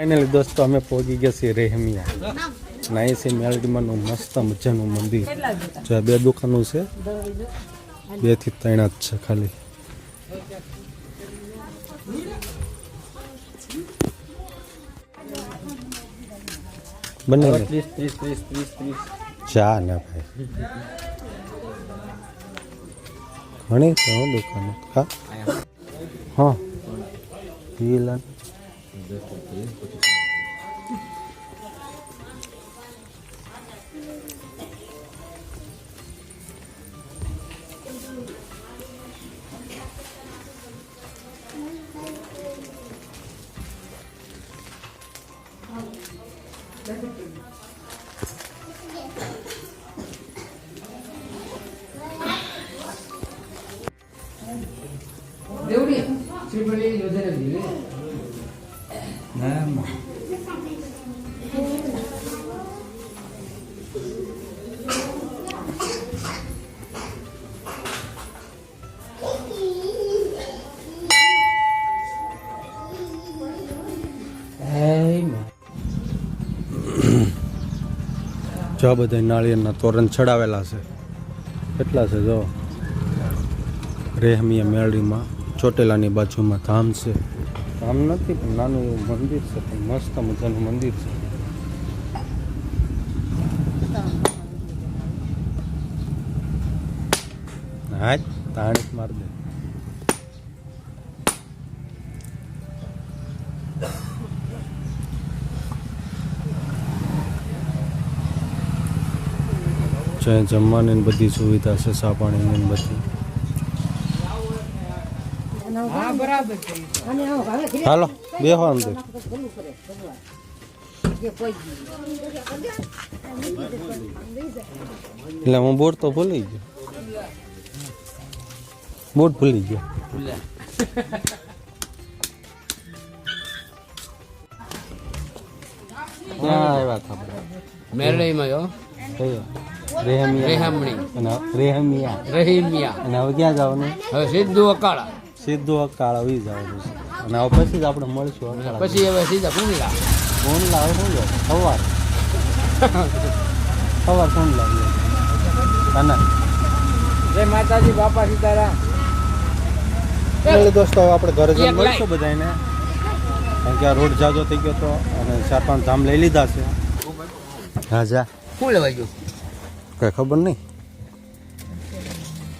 Finally દોસ્તો, અમે પહોંચી ગયા છીએ રેહમિયા. નાઈ છે મેલડીમાંનું મસ્ત મજાનું મંદિર. જો આ બે દુકાનો છે બેથી ત્રણ જ છે ખાલી. ચા ને. ભાઈ. ઘણી દુકાનો. હા. હા 내 우리 질문이 요새는 밀래. ના જો બધા નાળિયેરના તોરણ ચડાવેલા છે. કેટલા છે જો? રેહમિયા મેળીમાં ચોટેલાની બાજુમાં ધામ છે. ધામ નથી પણ નાનું એવું મંદિર છે પણ મસ્ત મજાનું મંદિર છે. હા તાણી માર દે. જમવાની ને બધી સુવિધા છે સાપાણીની ને બધી. હાલો બેહો અંદર એટલે હું બોર્ડ તો ભૂલી ગયો. બોર્ડ ભૂલી ગયો. આવ્યા આપણે મેરડીમાં રેહમિયા. અને રેહમિયા. રહીમિયા. અને હવે ક્યાં જવાનું હવે સીધું અકાળા. સીધું અકાળ આવી જવાનું છે. અને હવે પછી જ આપણે મળીશું પછી હવે સીધા પુનલા ફોન લાવે શું છે? સવાર. સવાર ફોન લાવે અને? જય માતાજી બાપા સીતારામ. દોસ્તો આપણે ઘરે જઈને મળીશું બધાને કારણ કે આ રોડ જાજો થઈ ગયો તો અને ચાર પાંચ ધામ લઈ લીધા છે. હા જા. શું લેવા ગયું? કઈ ખબર નહીં.